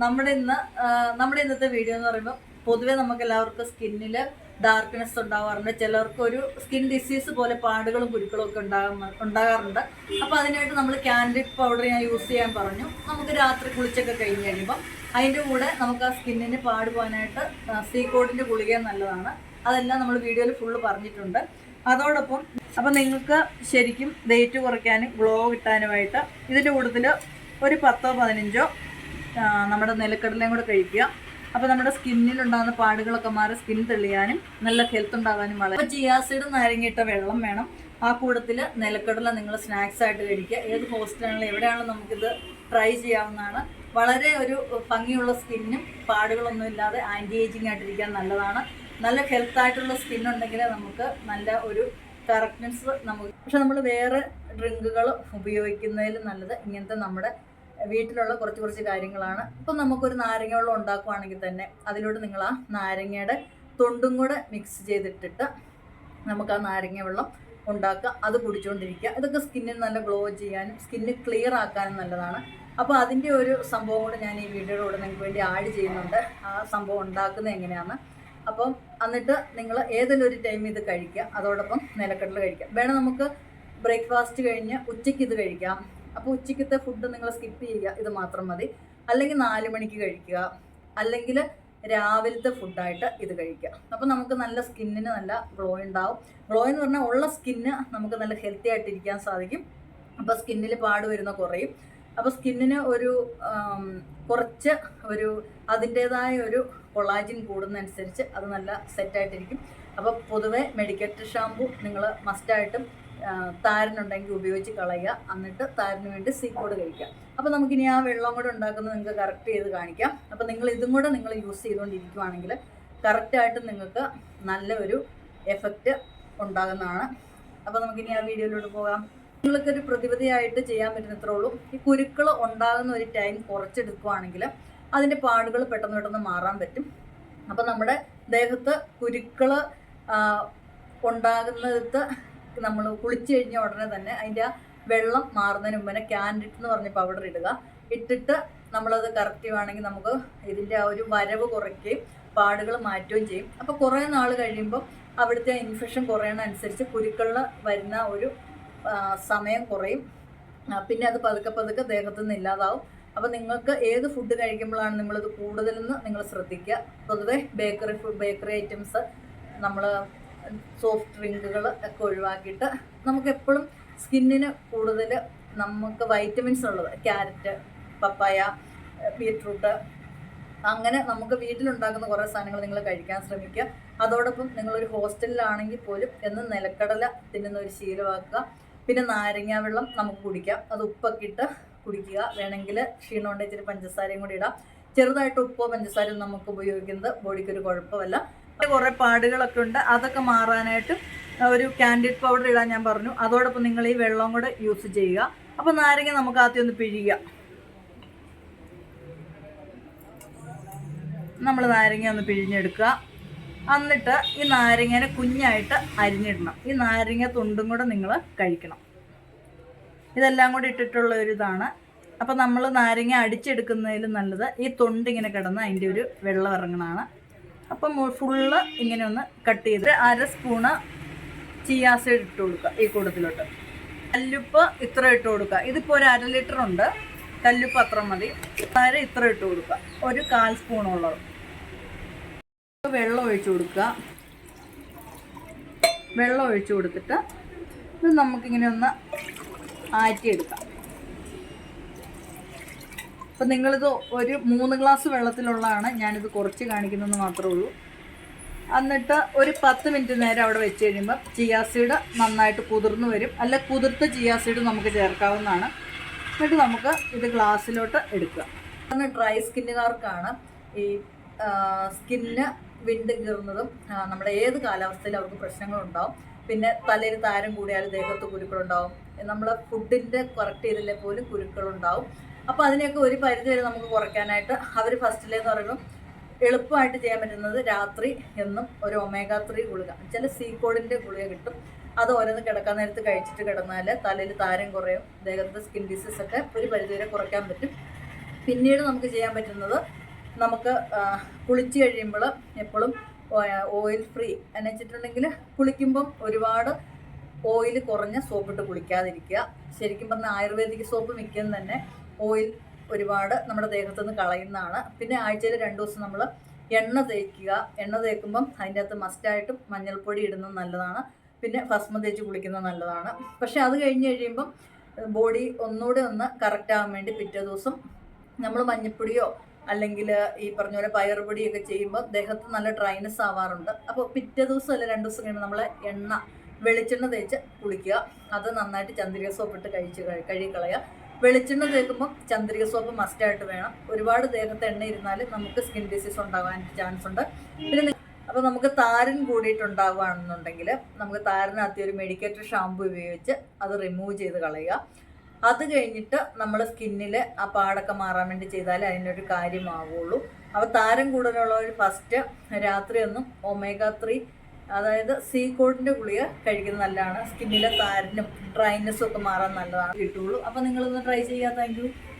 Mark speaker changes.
Speaker 1: നമ്മുടെ ഇന്ന് നമ്മുടെ ഇന്നത്തെ വീഡിയോ എന്ന് പറയുമ്പോൾ പൊതുവേ നമുക്ക് എല്ലാവർക്കും സ്കിന്നിൽ ഡാർക്ക്നെസ് ഉണ്ടാവാറുണ്ട്. ചിലർക്ക് ഒരു സ്കിൻ ഡിസീസ് പോലെ പാടുകളും കുരുക്കളും ഒക്കെ ഉണ്ടാകുന്ന ഉണ്ടാകാറുണ്ട്. അപ്പോൾ അതിനായിട്ട് നമ്മൾ ക്യാൻഡിഡ് പൗഡർ ഞാൻ യൂസ് ചെയ്യാൻ പറഞ്ഞു. നമുക്ക് രാത്രി കുളിച്ചൊക്കെ കഴിഞ്ഞ് കഴിയുമ്പോൾ അതിന്റെ കൂടെ നമുക്ക് ആ സ്കിന്നിന് പാട് പോകാനായിട്ട് സീക്കോഡിന്റെ ഗുളിക നല്ലതാണ്. അതെല്ലാം നമ്മൾ വീഡിയോയിൽ ഫുള്ള് പറഞ്ഞിട്ടുണ്ട്. അതോടൊപ്പം അപ്പം നിങ്ങൾക്ക് ശരിക്കും ഡേറ്റ് കുറയ്ക്കാനും ഗ്ലോ കിട്ടാനുമായിട്ട് ഇതിന്റെ കൂടുതൽ ഒരു പത്തോ പതിനഞ്ചോ നമ്മുടെ നിലക്കടലയും കൂടെ കഴിക്കുക. അപ്പോൾ നമ്മുടെ സ്കിന്നിൽ ഉണ്ടാകുന്ന പാടുകളൊക്കെ മാറി സ്കിൻ തെളിയാനും നല്ല ഹെൽത്ത് ഉണ്ടാകാനും വളരെ അപ്പോൾ ജിയാസിഡ് നാരങ്ങിയിട്ട വെള്ളം വേണം. ആ കൂട്ടത്തിൽ നിലക്കടല നിങ്ങൾ സ്നാക്സ് ആയിട്ട് കഴിക്കുക. ഏത് ഹോസ്റ്റലാണെങ്കിലും എവിടെയാണെങ്കിലും നമുക്കിത് ട്രൈ ചെയ്യാവുന്നതാണ്. വളരെ ഒരു ഭംഗിയുള്ള സ്കിന്നും പാടുകളൊന്നും ഇല്ലാതെ ആന്റി ഏജിങ് ആയിട്ടിരിക്കാൻ നല്ലതാണ്. നല്ല ഹെൽത്ത് ആയിട്ടുള്ള സ്കിൻ ഉണ്ടെങ്കിൽ നമുക്ക് നല്ല ഒരു കറക്റ്റ്നെസ് നമുക്ക് പക്ഷെ നമ്മൾ വേറെ ഡ്രിങ്കുകൾ ഉപയോഗിക്കുന്നതിലും നല്ലത് ഇങ്ങനത്തെ നമ്മുടെ വീട്ടിലുള്ള കുറച്ച് കുറച്ച് കാര്യങ്ങളാണ്. ഇപ്പം നമുക്കൊരു നാരങ്ങ വെള്ളം ഉണ്ടാക്കുവാണെങ്കിൽ തന്നെ അതിലൂടെ നിങ്ങൾ ആ നാരങ്ങയുടെ തൊണ്ടും കൂടെ മിക്സ് ചെയ്തിട്ടിട്ട് നമുക്ക് ആ നാരങ്ങ വെള്ളം ഉണ്ടാക്കുക. അത് കുടിച്ചുകൊണ്ടിരിക്കുക ഇതൊക്കെ സ്കിന്നിന് നല്ല ഗ്ലോ ചെയ്യാനും സ്കിന്ന് ക്ലിയർ ആക്കാനും നല്ലതാണ്. അപ്പോൾ അതിന്റെ ഒരു സംഭവം കൂടെ ഞാൻ ഈ വീഡിയോയുടെ കൂടെ നിങ്ങൾക്ക് വേണ്ടി ആഡ് ചെയ്യുന്നുണ്ട്. ആ സംഭവം ഉണ്ടാക്കുന്നത് എങ്ങനെയാണ്? അപ്പം എന്നിട്ട് നിങ്ങൾ ഏതെങ്കിലും ഒരു ടൈം ഇത് കഴിക്കുക. അതോടൊപ്പം നിലക്കടല കഴിക്കുക. വേണം നമുക്ക് ബ്രേക്ക്ഫാസ്റ്റ് കഴിഞ്ഞ് ഉച്ചയ്ക്ക് ഇത് കഴിക്കാം. അപ്പോൾ ഉച്ചയ്ക്കത്തെ ഫുഡ് നിങ്ങൾ സ്കിപ്പ് ചെയ്യുക ഇത് മാത്രം മതി. അല്ലെങ്കിൽ നാല് മണിക്ക് കഴിക്കുക. അല്ലെങ്കിൽ രാവിലത്തെ ഫുഡായിട്ട് ഇത് കഴിക്കുക. അപ്പോൾ നമുക്ക് നല്ല സ്കിന്നിന് നല്ല ഗ്ലോ ഉണ്ടാവും. ഗ്ലോ എന്ന് പറഞ്ഞാൽ ഉള്ള സ്കിന്ന് നമുക്ക് നല്ല ഹെൽത്തി ആയിട്ടിരിക്കാൻ സാധിക്കും. അപ്പോൾ സ്കിന്നിൽ പാട് വരുന്ന കുറയും. അപ്പോൾ സ്കിന്നിന് ഒരു കുറച്ച് ഒരു അതിന്റേതായ ഒരു കൊളാജിൻ കൂടുന്നതനുസരിച്ച് അത് നല്ല സെറ്റായിട്ടിരിക്കും അപ്പോൾ പൊതുവേ മെഡിക്കേറ്റഡ് ഷാമ്പു നിങ്ങൾ മസ്റ്റായിട്ടും താരനുണ്ടെങ്കിൽ ഉപയോഗിച്ച് കളയുക. എന്നിട്ട് താരന് വേണ്ടി സീക്കോട് കഴിക്കുക. അപ്പോൾ നമുക്കിനി ആ വെള്ളം കൂടെ ഉണ്ടാക്കുന്നത് നിങ്ങൾക്ക് കറക്റ്റ് ചെയ്ത് കാണിക്കാം. അപ്പോൾ നിങ്ങൾ ഇതും കൂടെ നിങ്ങൾ യൂസ് ചെയ്തുകൊണ്ടിരിക്കുവാണെങ്കിൽ കറക്റ്റായിട്ട് നിങ്ങൾക്ക് നല്ല ഒരു എഫക്റ്റ് ഉണ്ടാകുന്നതാണ്. അപ്പോൾ നമുക്കിനി ആ വീഡിയോയിലോട്ട് പോകാം. നിങ്ങൾക്കൊരു പ്രതിവിധിയായിട്ട് ചെയ്യാൻ പറ്റുന്നത്രേ ഉള്ളൂ. ഈ കുരുക്കൾ ഉണ്ടാകുന്ന ഒരു ടൈം കുറച്ചെടുക്കുവാണെങ്കിൽ അതിന്റെ പാടുകൾ പെട്ടെന്ന് പെട്ടെന്ന് മാറാൻ പറ്റും. അപ്പോൾ നമ്മുടെ ദേഹത്ത് കുരുക്കൾ ഉണ്ടാകുന്നത് നമ്മൾ കുളിച്ച് കഴിഞ്ഞ ഉടനെ തന്നെ അതിന്റെ വെള്ളം മാറുന്നതിന് മുമ്പ് ക്യാൻഡിറ്റ് എന്ന് പറഞ്ഞ പൗഡർ ഇടുക. ഇട്ടിട്ട് നമ്മളത് കറക്റ്റ് ചെയ്യുവാണെങ്കിൽ നമുക്ക് ഇതിന്റെ ആ ഒരു വരവ് കുറയ്ക്കുകയും പാടുകൾ മാറ്റുകയും ചെയ്യും. അപ്പോൾ കുറേ നാൾ കഴിയുമ്പോൾ അവിടുത്തെ ഇൻഫെക്ഷൻ കുറയണനുസരിച്ച് കുരുക്കളിൽ വരുന്ന ഒരു സമയം കുറയും. പിന്നെ അത് പതുക്കെ പതുക്കെ ദേഹത്തു നിന്ന് ഇല്ലാതാവും. അപ്പോൾ നിങ്ങൾക്ക് ഏത് ഫുഡ് കഴിക്കുമ്പോഴാണ് നിങ്ങളിത് കൂടുതലെന്ന് നിങ്ങൾ ശ്രദ്ധിക്കുക. പൊതുവേ ബേക്കറി ഫുഡ് ബേക്കറി ഐറ്റംസ് നമ്മൾ സോഫ്റ്റ് ഡ്രിങ്കുകൾ ഒക്കെ ഒഴിവാക്കിയിട്ട് നമുക്ക് എപ്പോഴും സ്കിന്നിന് കൂടുതൽ നമുക്ക് വൈറ്റമിൻസ് ഉള്ളത്. ക്യാരറ്റ് പപ്പായ ബീട്രൂട്ട് അങ്ങനെ നമുക്ക് വീട്ടിലുണ്ടാക്കുന്ന കുറേ സാധനങ്ങൾ നിങ്ങൾ കഴിക്കാൻ ശ്രമിക്കുക. അതോടൊപ്പം നിങ്ങളൊരു ഹോസ്റ്റലിലാണെങ്കിൽ പോലും എന്ന് നിലക്കടല തിന്നുന്ന ഒരു ശീലമാക്കുക. പിന്നെ നാരങ്ങാ വെള്ളം നമുക്ക് കുടിക്കാം. അത് ഉപ്പൊക്കെ ഇട്ട് കുടിക്കുക. വേണമെങ്കിൽ ക്ഷീണം ഉണ്ടെങ്കിൽ ഇച്ചിരി പഞ്ചസാരയും കൂടി ഇടാം. ചെറുതായിട്ട് ഉപ്പോ പഞ്ചസാരയും നമുക്ക് ഉപയോഗിക്കുന്നത് ബോഡിക്ക് ഒരു കുഴപ്പമല്ല. കുറേ പാടുകളൊക്കെ ഉണ്ട്. അതൊക്കെ മാറാനായിട്ട് ഒരു കാൻഡിഡ് പൗഡർ ഇടാൻ ഞാൻ പറഞ്ഞു. അതോടൊപ്പം നിങ്ങൾ ഈ വെള്ളം കൂടെ യൂസ് ചെയ്യുക. അപ്പോൾ നാരങ്ങ നമുക്ക് ആദ്യം ഒന്ന് പിഴിയുക. നമ്മൾ നാരങ്ങ ഒന്ന് പിഴിഞ്ഞെടുക്കുക. എന്നിട്ട് ഈ നാരങ്ങേനെ കുഞ്ഞായിട്ട് അരിഞ്ഞിടണം. ഈ നാരങ്ങ തുണ്ടും കൂടെ നിങ്ങൾ കഴിക്കണം. ഇതെല്ലാം കൂടി ഇട്ടിട്ടുള്ള ഒരു ഇതാണ്. അപ്പോൾ നമ്മൾ നാരങ്ങ അടിച്ചെടുക്കുന്നതിൽ നല്ലത് ഈ തൊണ്ടിങ്ങനെ കിടന്ന് അതിന്റെ ഒരു വെള്ളം ഇറങ്ങണതാണ് അപ്പം ഫുള്ള് ഇങ്ങനെ ഒന്ന് കട്ട് ചെയ്ത് അര സ്പൂണ് ചിയാസൈഡ് ഇട്ട് കൊടുക്കുക ഈ കൂട്ടത്തിലോട്ട്. കല്ലുപ്പ് ഇത്ര ഇട്ട് കൊടുക്കുക. ഇതിപ്പോൾ ഒരു അര ലിറ്റർ ഉണ്ട്. കല്ലുപ്പ് അത്ര മതി. അര ഇത്ര ഇട്ട് കൊടുക്കുക. ഒരു കാൽ സ്പൂണുള്ളത് വെള്ളം ഒഴിച്ചു കൊടുക്കുക. വെള്ളം ഒഴിച്ചു കൊടുത്തിട്ട് ഇത് നമുക്കിങ്ങനെ ഒന്ന് ആറ്റിയെടുക്കാം. അപ്പം നിങ്ങളിത് ഒരു മൂന്ന് ഗ്ലാസ് വെള്ളത്തിലുള്ളതാണ് ഞാനിത് കുറച്ച് കാണിക്കുന്നതെന്ന് മാത്രമേ ഉള്ളൂ. എന്നിട്ട് ഒരു പത്ത് മിനിറ്റ് നേരം അവിടെ വെച്ച് കഴിയുമ്പോൾ ചിയാസീഡ് നന്നായിട്ട് കുതിർന്നു വരും. അല്ല കുതിർത്ത ചിയാസീഡ് നമുക്ക് ചേർക്കാവുന്നതാണ്. എന്നിട്ട് നമുക്ക് ഇത് ഗ്ലാസ്സിലോട്ട് എടുക്കുക അന്ന് ഡ്രൈ സ്കിന്നുകാർക്കാണ് ഈ സ്കിന്ന് വിണ്ട് കീറുന്നതും നമ്മുടെ ഏത് കാലാവസ്ഥയിലും അവർക്ക് പ്രശ്നങ്ങളുണ്ടാവും. പിന്നെ തലയിൽ താരം കൂടിയാൽ ദേഹത്ത് കുരുക്കളുണ്ടാവും. നമ്മൾ ഫുഡിന്റെ കറക്റ്റ് ചെയ്തില്ലേ പോലും കുരുക്കളുണ്ടാവും. അപ്പോൾ അതിനെയൊക്കെ ഒരു പരിധി വരെ നമുക്ക് കുറയ്ക്കാനായിട്ട് അവർ ഫസ്റ്റിലേന്ന് പറയുമ്പോൾ എളുപ്പമായിട്ട് ചെയ്യാൻ പറ്റുന്നത് രാത്രി എന്നും ഒരു ഒമേഗ ത്രീ ഗുളിക. ചില സീക്കോഡിന്റെ ഗുളിക കിട്ടും. അത് ഓരോന്ന് കിടക്കാൻ നേരത്ത് കഴിച്ചിട്ട് കിടന്നാൽ തലയിൽ താരം കുറയും. ദേഹത്തെ സ്കിൻ ഡിസീസ് ഒക്കെ ഒരു പരിധിവരെ കുറയ്ക്കാൻ പറ്റും. പിന്നീട് നമുക്ക് ചെയ്യാൻ പറ്റുന്നത് നമുക്ക് കുളിച്ച് കഴിയുമ്പോൾ എപ്പോഴും ഓയിൽ ഫ്രീ എന്ന് വെച്ചിട്ടുണ്ടെങ്കിൽ കുളിക്കുമ്പം ഒരുപാട് ഓയിൽ കുറഞ്ഞ സോപ്പിട്ട് കുളിക്കാതിരിക്കുക. ശരിക്കും പറഞ്ഞാൽ ആയുർവേദിക് സോപ്പ് മിക്കതും തന്നെ ഓയിൽ ഒരുപാട് നമ്മുടെ ദേഹത്തു നിന്ന് കളയുന്നതാണ്. പിന്നെ ആഴ്ചയിൽ രണ്ട് ദിവസം നമ്മൾ എണ്ണ തേക്കുക. എണ്ണ തേക്കുമ്പം അതിന്റെ അകത്ത് മസ്റ്റായിട്ടും മഞ്ഞൾപ്പൊടി ഇടുന്നത് നല്ലതാണ്. പിന്നെ ഭസ്മം തേച്ച് കുളിക്കുന്നത് നല്ലതാണ്. പക്ഷെ അത് കഴിഞ്ഞ് കഴിയുമ്പം ബോഡി ഒന്നുകൂടെ ഒന്ന് കറക്റ്റ് ആകാൻ വേണ്ടി പിറ്റേ ദിവസം നമ്മൾ മഞ്ഞപ്പൊടിയോ അല്ലെങ്കിൽ ഈ പറഞ്ഞ പോലെ പയറുപൊടിയൊക്കെ ചെയ്യുമ്പോൾ ദേഹത്ത് നല്ല ഡ്രൈനസ് ആവാറുണ്ട്. അപ്പോൾ പിറ്റേ ദിവസം അല്ല രണ്ട് ദിവസം കഴിയുമ്പോൾ നമ്മൾ എണ്ണ വെളിച്ചെണ്ണ തേച്ച് കുളിക്കുക. അത് നന്നായിട്ട് ചന്ദ്രിക സോപ്പ് ഇട്ട് കഴിച്ച് കഴി- കഴുകി കളയുക. വെളിച്ചെണ്ണ തേക്കുമ്പോൾ ചന്ദ്രിക സോപ്പ് മസ്റ്റായിട്ട് വേണം. ഒരുപാട് ദേഹത്ത് എണ്ണ ഇരുന്നാൽ നമുക്ക് സ്കിൻ ഡിസീസ് ഉണ്ടാകാൻ ചാൻസ് ഉണ്ട്. പിന്നെ അപ്പോൾ നമുക്ക് താരൻ കൂടിയിട്ടുണ്ടാവുകയാണെന്നുണ്ടെങ്കിൽ നമുക്ക് താരനകത്ത് ഒരു മെഡിക്കേറ്റർ ഷാമ്പു ഉപയോഗിച്ച് അത് റിമൂവ് ചെയ്ത് കളയുക. അത് കഴിഞ്ഞിട്ട് നമ്മൾ സ്കിന്നിൽ ആ പാടൊക്കെ മാറാൻ വേണ്ടി ചെയ്താലേ അതിനൊരു കാര്യമാവുള്ളൂ. അപ്പോൾ താരം കൂടുതലുള്ളവർ ഫസ്റ്റ് രാത്രിയൊന്നും ഒമേഗ ത്രീ അതായത് സീ കോഡിന്റെ ഗുളിക കഴിക്കുന്നത് നല്ലതാണ്. സ്കിന്നിലെ താരനും ഡ്രൈനെസ്സും ഒക്കെ മാറാൻ നല്ലതാണ്. കിട്ടുള്ളൂ അപ്പോൾ നിങ്ങളൊന്ന് ട്രൈ ചെയ്യാ. താങ്ക്